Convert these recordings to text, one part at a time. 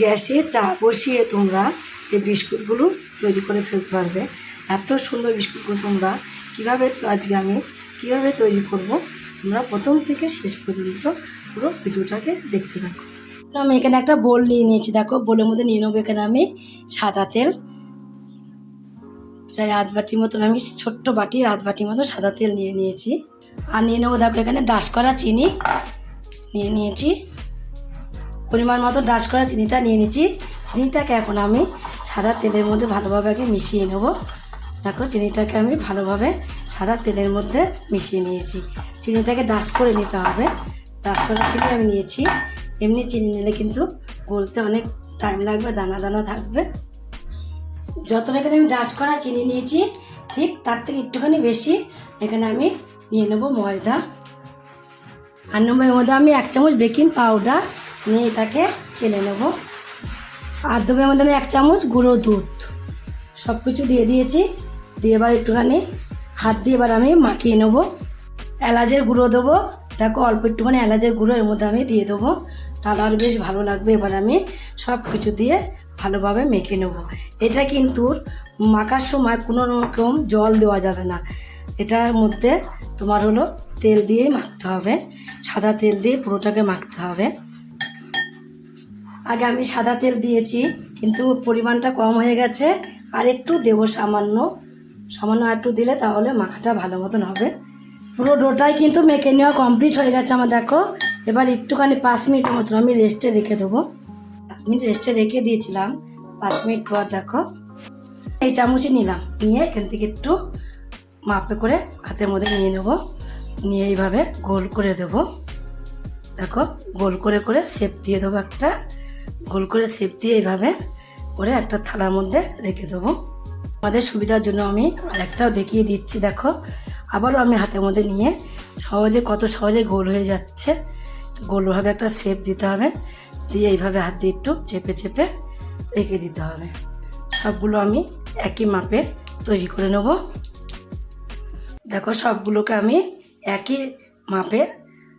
গ্যাসে চা বসিয়ে তোমরা এই বিস্কুটগুলো তৈরি করে ফেলতে পারবে। এত সুন্দর বিস্কুটগুলো তোমরা কীভাবে তো আজকে আমি কীভাবে তৈরি করব, তোমরা প্রথম থেকে শেষ পর্যন্ত পুরো ভিডিওটাকে দেখতে থাকো। আমি এখানে একটা বোল নিয়ে নিয়েছি, দেখো, বোলের মধ্যে নিয়ে নেব এখানে আমি সাদা তেল। প্রায় আধ বাটির মতন, আমি ছোট্ট বাটি আধ বাটির মতো সাদা তেল নিয়ে নিয়েছি। আর নিয়ে নেব, দেখো, এখানে ডাস করা চিনি নিয়ে নিয়েছি। পরিমাণ মতো ডাস করা চিনিটা নিয়ে নিয়েছি চিনিটাকে এখন আমি সাদা তেলের মধ্যে ভালোভাবে আগে মিশিয়ে নেব। দেখো, চিনিটাকে আমি ভালোভাবে সাদা তেলের মধ্যে মিশিয়ে নিয়েছি। চিনিটাকে ডাস করে নিতে হবে। ডাস করা চিনি আমি নিয়েছি। এমনি চিনি নিলে কিন্তু গলতে অনেক টাইম লাগবে, দানা দানা থাকবে। যতটা এখানে আমি ডাস করা চিনি নিয়েছি, ঠিক তার থেকে একটুখানি বেশি এখানে আমি নিয়ে নেব ময়দা। আর নম্বরের মধ্যে আমি এক চামচ বেকিং পাউডার নিয়ে এটাকে চেলে নেব। আর দেবো মধ্যে আমি এক চামচ গুঁড়ো দুধ। সব কিছু দিয়ে দিয়েছি। দিয়ে এবার একটুখানি হাত দিয়ে এবার আমি মাখিয়ে নেব। এলাচের গুঁড়ো দেবো। দেখো, অল্প একটুখানি এলাচের গুঁড়ো এর মধ্যে আমি দিয়ে দেবো। তাহলে আর বেশ ভালো লাগবে। এবার আমি সব কিছু দিয়ে ভালোভাবে মেখে নেব। এটা কিন্তু মাখার সময় কোনো রকম জল দেওয়া যাবে না। এটার মধ্যে তোমার হলো তেল দিয়েই মাখতে হবে। সাদা তেল দিয়ে পুরোটাকে মাখতে হবে। আগে আমি সাদা তেল দিয়েছি, কিন্তু পরিমাণটা কম হয়ে গেছে। আর একটু দেবো সামান্য। সামান্য একটু দিলে তাহলে মাখাটা ভালো মতন হবে। পুরো ডোটাই কিন্তু মেখে নেওয়া কমপ্লিট হয়ে গেছে আমার, দেখো। এবার একটুখানি পাঁচ মিনিটের মতন আমি রেস্টে রেখে দেবো। পাঁচ মিনিট রেস্টে রেখে দিয়েছিলাম। পাঁচ মিনিট পর দেখো, এই চামচই নিলাম। নিয়ে এখান থেকে একটু মাপে করে হাতের মধ্যে নিয়ে নেব। নিয়ে এইভাবে গোল করে দেব। দেখো, গোল করে করে শেপ দিয়ে দেবো একটা। গোল করে শেপ দিয়ে এইভাবে করে একটা থালার মধ্যে রেখে দেবো। আমাদের সুবিধার জন্য আমি আরেকটাও দেখিয়ে দিচ্ছি, দেখো। আবারও আমি হাতের মধ্যে নিয়ে সহজে, কত সহজে গোল হয়ে যাচ্ছে। গোলভাবে একটা শেপ দিতে হবে। দিয়ে এইভাবে হাত দিয়ে একটু চেপে চেপে রেখে দিতে হবে। সবগুলো আমি একই মাপে তৈরি করে নেব। দেখো, সবগুলোকে আমি একই মাপে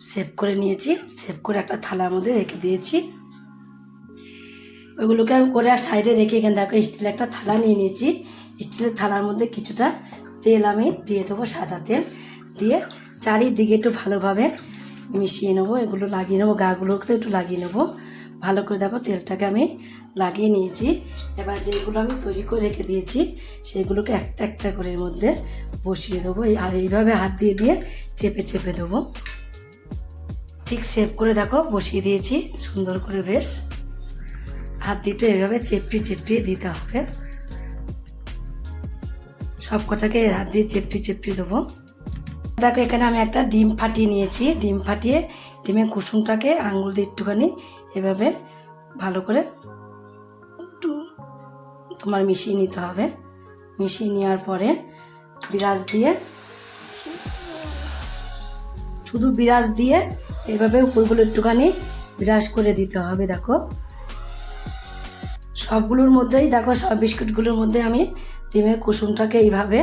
সেভ করে নিয়েছি। সেভ করে একটা থালার মধ্যে রেখে দিয়েছি। ওইগুলোকে আমি করে আর সাইডে রেখে এখানে দেখো স্টিলের একটা থালা নিয়ে নিয়েছি। স্টিলের থালার মধ্যে কিছুটা তেল আমি দিয়ে দেবো, সাদা তেল দিয়ে। চারিদিকে একটু ভালোভাবে মিশিয়ে নেব, এগুলো লাগিয়ে নেব গাগুলোকে একটু লাগিয়ে নেব। ভালো করে দেখো তেলটাকে আমি লাগিয়ে নিয়েছি। এবার যেগুলো আমি তৈরি করে রেখে দিয়েছি, সেগুলোকে একটা একটা করে মধ্যে বসিয়ে দেবো। আর এইভাবে হাত দিয়ে দিয়ে চেপে চেপে দেবো। ঠিক সেভ করে দেখো, বসিয়ে দিয়েছি, সুন্দর করে বেশ। হাত দিতে এভাবে চেপড়ি চেপড়িয়ে দিতে হবে। সব কটাকে হাত দিয়ে চেপড়ি চেপড়ি দেবো। দেখো, এখানে আমি একটা ডিম ফাটিয়ে নিয়েছি। ডিম ফাটিয়ে ডিমের কুসুমটাকে আঙুল দিয়ে একটুখানি এভাবে ভালো করে একটু তোমার মিশিয়ে নিতে হবে। মিশিয়ে নেওয়ার পরে বিরাজ দিয়ে শুধু বিরাজ দিয়ে এভাবে উপরগুলো একটুখানি বিরাজ করে দিতে হবে, দেখো। সবগুলোর মধ্যেই, দেখো সব বিস্কুটগুলোর মধ্যে আমি ডিমের কুসুমটাকে এইভাবে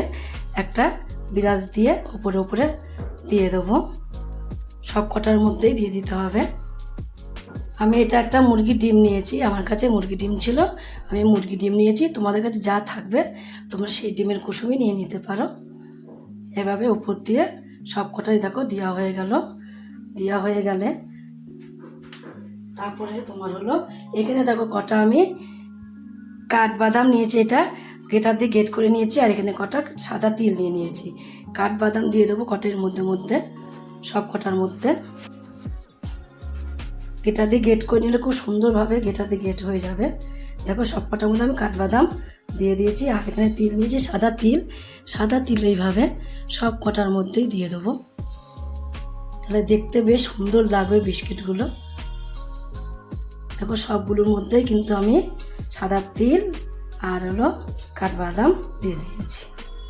একটা বিরাজ দিয়ে উপরে উপরে দিয়ে দেবো। সব কটার মধ্যেই দিয়ে দিতে হবে। আমি এটা একটা মুরগির ডিম নিয়েছি, আমার কাছে মুরগি ডিম ছিল। আমি মুরগি ডিম নিয়েছি, তোমাদের কাছে যা থাকবে তোমরা সেই ডিমের কুসুমই নিয়ে নিতে পারো। এভাবে উপর দিয়ে সব কটাই দেখো দেওয়া হয়ে গেল। দেওয়া হয়ে গেলে তারপরে তোমার হলো, এখানে দেখো কটা আমি কাঠবাদাম নিয়েছি এটা গেটার দিয়ে গেট করে নিয়েছি, আর এখানে কটা সাদা তিল নিয়ে নিয়েছি। কাঠবাদাম দিয়ে দেবো কটের মধ্যে মধ্যে, সব কটার মধ্যে। গেটার দিয়ে গেট করে নিলে খুব সুন্দরভাবে গেটার দিয়ে গেট হয়ে যাবে। দেখো সব কটার মধ্যে আমি কাঠবাদাম দিয়ে দিয়েছি, আর এখানে তিল নিয়েছি, সাদা তিল। সাদা তিল এইভাবে সব কটার মধ্যেই দিয়ে দেবো। তাহলে দেখতে বেশ সুন্দর লাগবে বিস্কিটগুলো। দেখো সবগুলোর মধ্যেই কিন্তু আমি সাদা তিল আর হলো কাঠবাদাম দিয়ে দিয়েছি।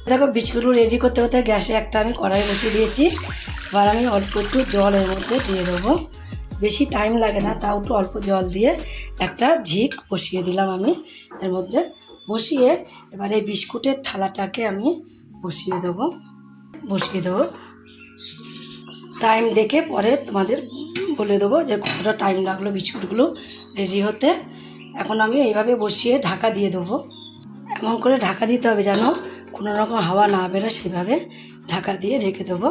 দেখো, বিস্কুটগুলো রেডি করতে করতে গ্যাসে একটা আমি কড়াই বসিয়ে দিয়েছি। এবার আমি অল্প একটু জল এর মধ্যে দিয়ে দেবো। বেশি টাইম লাগে না, তাও একটু অল্প জল দিয়ে একটা ঝিক বসিয়ে দিলাম আমি এর মধ্যে। বসিয়ে এবার এই বিস্কুটের থালাটাকে আমি বসিয়ে দেবো। বসিয়ে দেবো। টাইম দেখে পরে তোমাদের বলে দেবো যে কতটা টাইম লাগল বিস্কুটগুলো রেডি হতে। এখন আমি এইভাবে বসিয়ে ঢাকা দিয়ে দেবো। এমন করে ঢাকা দিতে হবে যেন কোনো রকম হাওয়া না বেরোয় সেভাবে ঢাকা দিয়ে রেখে দেবো।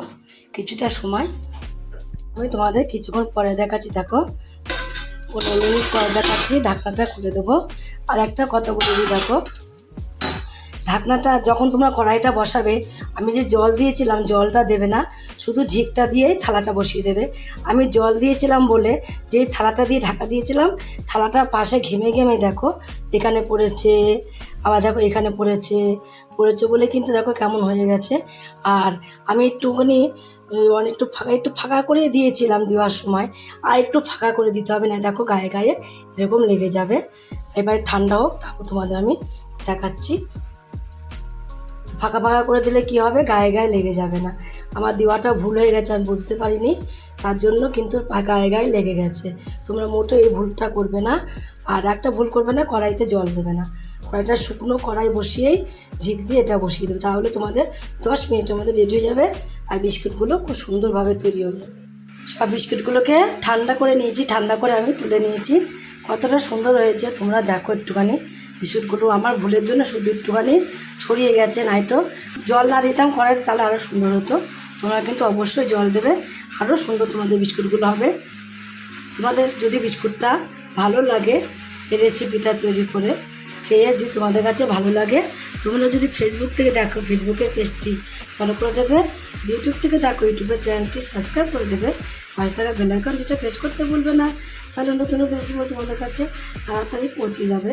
কিছুটা সময় আমি তোমাদের কিছুক্ষণ পরে দেখাচ্ছি, দেখো। পনেরো মিনিট পরে দেখাচ্ছি, ঢাকনাটা খুলে দেবো। আর একটা কথা বলে দিই, দেখো। ঢাকনাটা যখন তোমরা কড়াইটা বসাবে, আমি যে জল দিয়েছিলাম, জলটা দেবে না। শুধু ঝিকটা দিয়েই থালাটা বসিয়ে দেবে। আমি জল দিয়েছিলাম বলে যেই থালাটা দিয়ে ঢাকা দিয়েছিলাম থালাটার পাশে ঘেমে ঘেমে দেখো, এখানে পড়েছে, আবার দেখো এখানে পড়েছে পড়েছে বলে কিন্তু দেখো কেমন হয়ে গেছে। আর আমি একটুখানি অনেক একটু ফাঁকা একটু ফাঁকা করে দিয়েছিলাম দেওয়ার সময়, আর একটু ফাঁকা করে দিতে হবে না, দেখো গায়ে গায়ে এরকম লেগে যাবে। এবার ঠান্ডা হোক, তারপর তোমাদের আমি দেখাচ্ছি। ফাঁকা ফাঁকা করে দিলে কি হবে? গায়ে গায়ে লেগে যাবে না। আমার দেওয়াটা ভুল হয়ে গেছে, আমি বুঝতে পারিনি। তার জন্য কিন্তু গায়ে গায়ে লেগে গেছে। তোমরা মোটেও এই ভুলটা করবে না। আর একটা ভুল করবে না, কড়াইতে জল দেবে না। কড়াইটা শুকনো কড়াই বসিয়েই ঝিক দিয়ে এটা বসিয়ে দেবে। তাহলে তোমাদের দশ মিনিটের মধ্যে রেডি হয়ে যাবে আর বিস্কিটগুলো খুব সুন্দরভাবে তৈরি হয়ে যাবে। সব বিস্কিটগুলোকে ঠান্ডা করে নিয়েছি, ঠান্ডা করে আমি তুলে নিয়েছি। কতটা সুন্দর হয়েছে, তোমরা দেখো একটুখানি। বিস্কুটগুলো আমার ভুলের জন্য শুধু একটুখানি ছড়িয়ে গেছে নয়তো জল না দিতাম, কড়াইতে তাহলে আরও সুন্দর হতো। তোমরা কিন্তু অবশ্যই জল দেবে। আরও সুন্দর তোমাদের বিস্কুটগুলো হবে। তোমাদের যদি বিস্কুটটা ভালো লাগে, এই রেসিপিটা তৈরি করে খেয়ে যদি তোমাদের কাছে ভালো লাগে, তোমরা যদি ফেসবুক থেকে দেখো ফেসবুকের পেজটি ফলো করে দেবে। ইউটিউব থেকে দেখো ইউটিউবের চ্যানেলটি সাবস্ক্রাইব করে দেবে। পাশে থাকা বেলাইকন যেটা প্রেস করতে ভুলবে না। তাহলে নতুন নতুন রেসিপি তোমাদের কাছে তাড়াতাড়ি পৌঁছে যাবে।